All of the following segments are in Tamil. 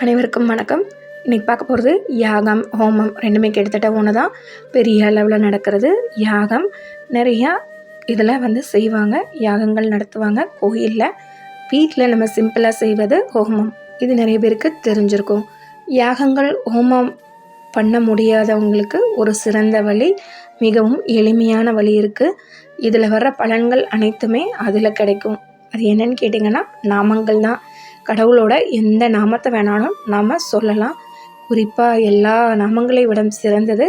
அனைவருக்கும் வணக்கம். இன்றைக்கி பார்க்க போகிறது யாகம் ஹோமம் ரெண்டுமே கிட்டத்தட்ட ஒன்று தான் பெரிய அளவில் நடக்கிறது யாகம். நிறையா இதில் வந்து செய்வாங்க யாகங்கள் நடத்துவாங்க. கோயிலில் வீட்டில் நம்ம சிம்பிளாக செய்வது ஹோமம். இது நிறைய பேருக்கு தெரிஞ்சிருக்கும். யாகங்கள் ஹோமம் பண்ண முடியாதவங்களுக்கு ஒரு சிறந்த வழி மிகவும் எளிமையான வழி இருக்குது இதில் வர்ற பலன்கள் அனைத்துமே அதில் கிடைக்கும். அது என்னன்னு கேட்டிங்கன்னா நாமங்கள் தான் கடவுளோட எந்த நாமத்தை வேணாலும் நாம் சொல்லலாம். குறிப்பாக எல்லா நாமங்களை விட சிறந்தது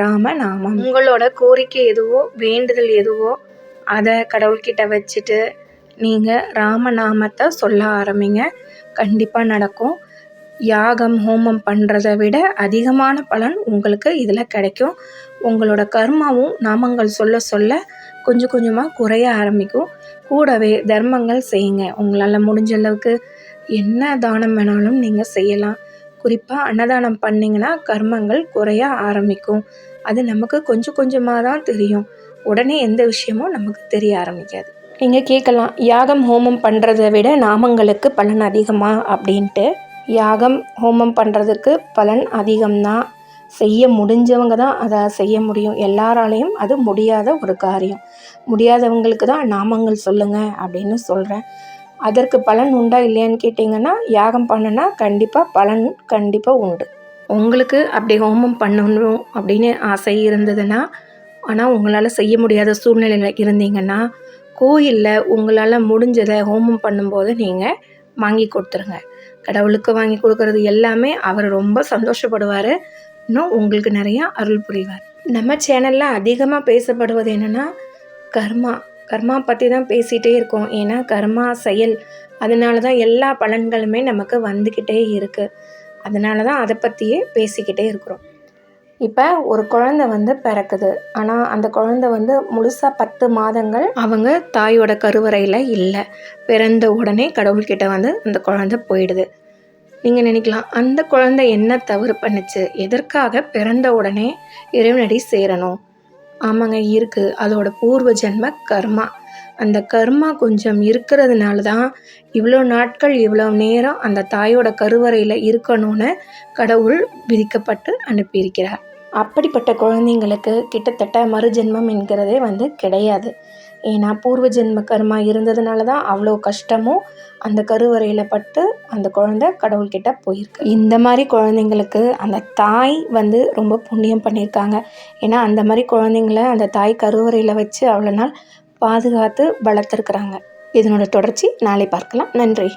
ராம நாமம் உங்களோட கோரிக்கை எதுவோ வேண்டுதல் எதுவோ அதை கடவுள்கிட்ட வச்சுட்டு நீங்கள் ராமநாமத்தை சொல்ல ஆரம்பிங்க. கண்டிப்பாக நடக்கும். யாகம் ஹோமம் பண்ணுறத விட அதிகமான பலன் உங்களுக்கு இதில் கிடைக்கும். உங்களோட கர்மாவும் நாமங்கள் சொல்ல சொல்ல கொஞ்சம் கொஞ்சமாக குறைய ஆரம்பிக்கும். கூடவே தர்மங்கள் செய்யுங்க. உங்களால் முடிஞ்ச அளவுக்கு என்ன தானம் வேணாலும் நீங்கள் செய்யலாம். குறிப்பாக அன்னதானம் பண்ணிங்கன்னா கர்மங்கள் குறைய ஆரம்பிக்கும். அது நமக்கு கொஞ்சம் கொஞ்சமாக தான் தெரியும். உடனே எந்த விஷயமும் நமக்கு தெரிய ஆரம்பிக்காது. நீங்கள் கேட்கலாம் யாகம் ஹோமம் பண்ணுறதை விட நாமங்களுக்கு பலன் அதிகமாக அப்படின்ட்டு. யாகம் ஹோமம் பண்ணுறதுக்கு பலன் அதிகம்தான். செய்ய முடிஞ்சவங்க தான் அதை செய்ய முடியும். எல்லாராலையும் அது முடியாத ஒரு காரியம். முடியாதவங்களுக்கு தான் நாமங்கள் சொல்லுங்கள் அப்படின்னு சொல்கிறேன் அதற்கு பலன் உண்டா இல்லையான்னு கேட்டிங்கன்னா யாகம் பண்ணுனா கண்டிப்பாக பலன் கண்டிப்பாக உண்டு. உங்களுக்கு அப்படி ஹோமம் பண்ணணும் அப்படின்னு ஆசை இருந்ததுன்னா ஆனால் உங்களால் செய்ய முடியாத சூழ்நிலையில் இருந்தீங்கன்னா கோயிலில் உங்களால் முடிஞ்சதை ஹோமம் பண்ணும்போது நீங்கள் வாங்கி கொடுத்துருங்க. கடவுளுக்கு வாங்கி கொடுக்கறது எல்லாமே அவர் ரொம்ப சந்தோஷப்படுவார். இன்னும் உங்களுக்கு நிறையா அருள் புரிவார். நம்ம சேனலில் அதிகமாக பேசப்படுவது என்னென்னா கர்மா. கர்மா பற்றி தான் பேசிகிட்டே இருக்கோம். ஏன்னா கர்மா செயல் அதனால தான் எல்லா பலன்களுமே நமக்கு வந்துக்கிட்டே இருக்குது அதனால தான் அதை பற்றியே பேசிக்கிட்டே இருக்கிறோம். இப்போ ஒரு குழந்தை வந்து பிறக்குது. ஆனால் அந்த குழந்தை வந்து முழுசாக பத்து மாதங்கள் அவங்க தாயோட கருவறையில் இல்லை. பிறந்த உடனே கடவுள்கிட்ட வந்து அந்த குழந்தை போயிடுது. நீங்கள் நினைக்கலாம் அந்த குழந்தை என்ன தவறு பண்ணுச்சு? எதற்காக பிறந்த உடனே இறைவனடி சேரணும்? ஆமாங்க இருக்குது அதோட பூர்வ ஜென்ம கர்மா. அந்த கர்மா கொஞ்சம் இருக்கிறதுனால தான் இவ்வளோ நாட்கள் இவ்வளோ நேரம் அந்த தாயோட கருவறையில் இருக்கணும்னு கடவுள் விதிக்கப்பட்டு அனுப்பியிருக்கிறார். அப்படிப்பட்ட குழந்தைங்களுக்கு கிட்டத்தட்ட மறுஜென்மம் என்கிறதே வந்து கிடையாது. ஏன்னா பூர்வ ஜென்ம கர்மா இருந்ததுனால தான் அவ்வளோ கஷ்டமும் அந்த கருவறையில் பட்டு அந்த குழந்த கடவுள்கிட்ட போயிருக்கு. இந்த மாதிரி குழந்தைங்களுக்கு அந்த தாய் வந்து ரொம்ப புண்ணியம் பண்ணியிருக்காங்க. ஏன்னா அந்த மாதிரி குழந்தைங்கள அந்த தாய் கருவறையில் வச்சு அவ்வளோ நாள் பாதுகாத்து வளர்த்துருக்குறாங்க. இதனோட தொடர்ச்சி நாளை பார்க்கலாம். நன்றி.